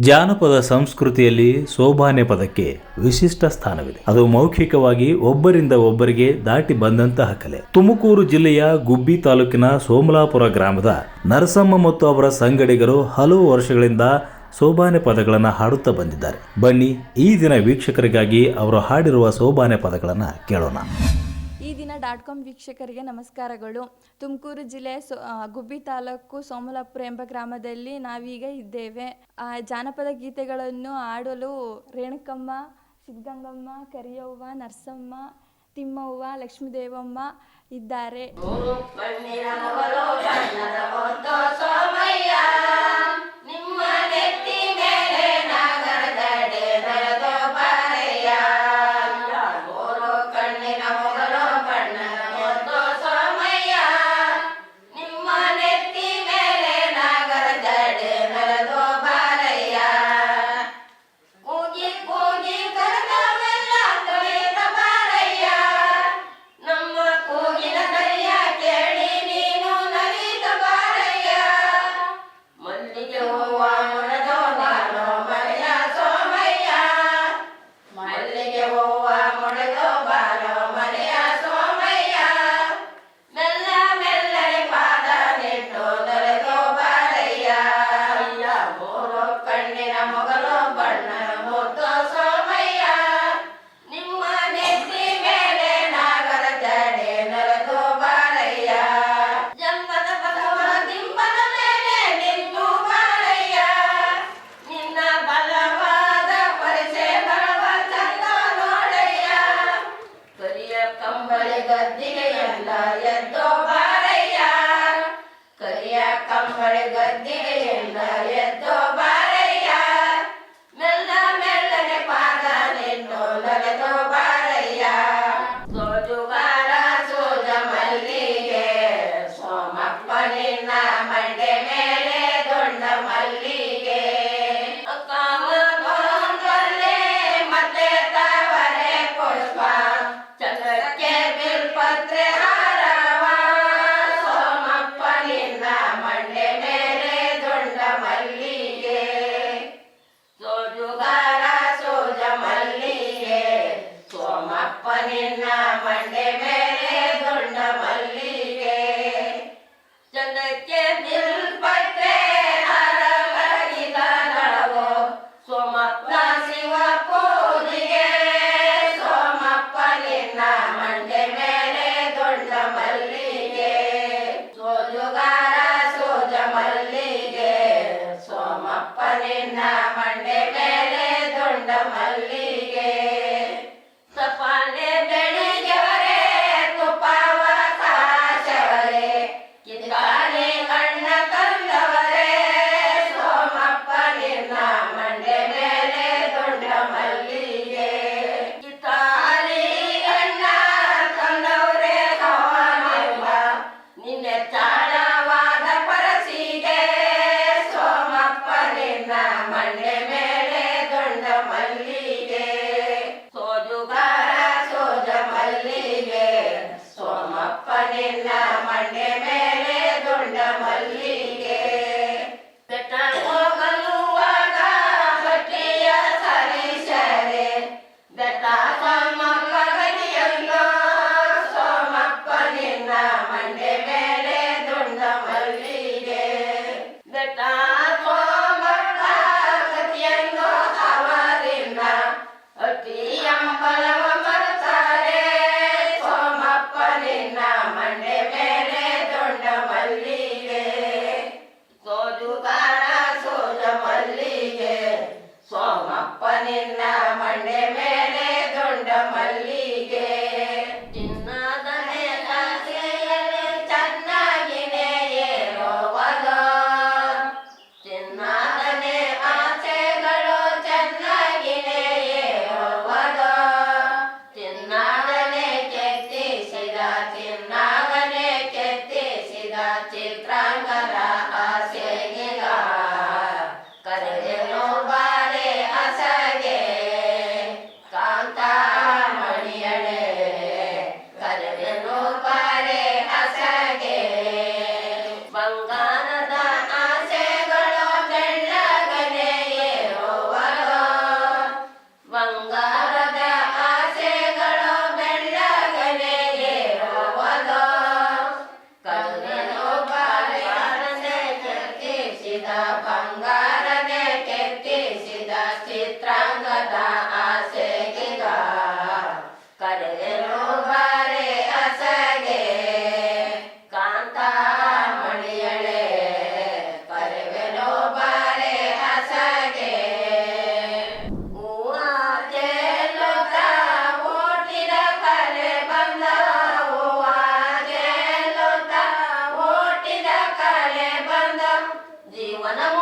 ಜಾನಪದ ಸಂಸ್ಕೃತಿಯಲ್ಲಿ ಸೋಬಾನೆ ಪದಕ್ಕೆ ವಿಶಿಷ್ಟ ಸ್ಥಾನವಿದೆ. ಅದು ಮೌಖಿಕವಾಗಿ ಒಬ್ಬರಿಂದ ಒಬ್ಬರಿಗೆ ದಾಟಿ ಬಂದಂತಹ ಕಲೆ. ತುಮಕೂರು ಜಿಲ್ಲೆಯ ಗುಬ್ಬಿ ತಾಲೂಕಿನ ಸೋಮಲಾಪುರ ಗ್ರಾಮದ ನರಸಮ್ಮ ಮತ್ತು ಅವರ ಸಂಗಡಿಗರು ಹಲವು ವರ್ಷಗಳಿಂದ ಸೋಬಾನೆ ಪದಗಳನ್ನು ಹಾಡುತ್ತಾ ಬಂದಿದ್ದಾರೆ. ಬನ್ನಿ ಈ ದಿನ ವೀಕ್ಷಕರಿಗಾಗಿ ಅವರು ಹಾಡಿರುವ ಸೋಬಾನೆ ಪದಗಳನ್ನು ಕೇಳೋಣ. ಈ ದಿನ ಡಾಟ್ ಕಾಮ್ ವೀಕ್ಷಕರಿಗೆ ನಮಸ್ಕಾರಗಳು. ತುಮಕೂರು ಜಿಲ್ಲೆ ಸೊ ಗುಬ್ಬಿ ತಾಲೂಕು ಸೋಮಲಾಪುರ ಎಂಬ ಗ್ರಾಮದಲ್ಲಿ ನಾವೀಗ ಇದ್ದೇವೆ. ಆ, ಜಾನಪದ ಗೀತೆಗಳನ್ನು ಹಾಡಲು ರೇಣುಕಮ್ಮ, ಸಿದ್ಧಗಂಗಮ್ಮ, ಕರಿಯವ್ವ, ನರಸಮ್ಮ, ತಿಮ್ಮವ್ವ, ಲಕ್ಷ್ಮೀದೇವಮ್ಮ ಇದ್ದಾರೆ. മണ്ണെ മേലെ തൊണ്ട മല്ലി one of